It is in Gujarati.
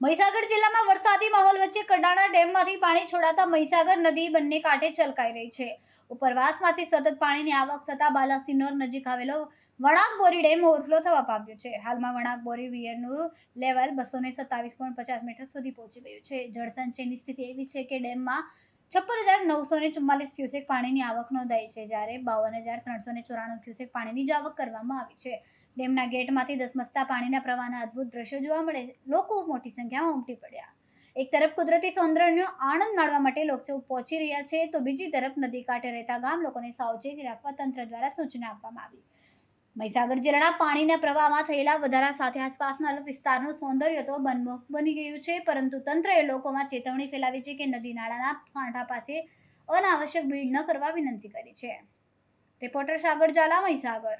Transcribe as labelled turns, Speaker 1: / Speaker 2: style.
Speaker 1: મહીસાગર જિલ્લામાં વરસાદી માહોલ વચ્ચે કડાણા ડેમમાંથી પાણી છોડાતા મહીસાગર નદી બંને કાંઠે છલકાઈ રહી છે. ઉપરવાસમાંથી સતત પાણીની આવક થતાં બાલાસિનોર નજીક આવેલો વણાક બોરી ડેમ ઓવરફ્લો થવા પામ્યો છે. હાલમાં વણાક બોરી વિયરનું લેવલ બસો ને સત્તાવીસ પોઈન્ટ પચાસ મીટર સુધી પહોંચી ગયું છે. જળસંચયની સ્થિતિ એવી છે કે ડેમમાં છપ્પન હજાર નવસો ને ચુમ્માલીસ ક્યુસેક પાણીની આવક નોંધાઈ છે જ્યારે બાવન હજાર ત્રણસો ને ચોરાણું ક્યુસેક પાણીની જ આવક કરવામાં આવી છે. ડેમના ગેટમાંથી ધસમસતા પાણીના પ્રવાહના અદ્ભુત દ્રશ્યો જોવા મળે લોકો મોટી સંખ્યામાં ઉમટી પડ્યા. એક તરફ કુદરતી સૌંદર્યનો આનંદ માણવા માટે લોકો પહોંચી રહ્યા છે, તો બીજી તરફ નદી કાંઠે રહેતા ગામ લોકોને સાવચેતી રાખવા તંત્ર દ્વારા સૂચના આપવામાં આવી. મહીસાગર જિલ્લાના પાણીના પ્રવાહમાં થયેલા વધારા સાથે આસપાસના વિસ્તારનું સૌંદર્ય તો બનમુખ બની ગયું છે, પરંતુ તંત્રએ લોકોમાં ચેતવણી ફેલાવી છે કે નદી નાળાના કાંઠા પાસે અનાવશ્યક ભીડ ન કરવા વિનંતી કરી છે. રિપોર્ટર સાગર ઝાલા, મહીસાગર.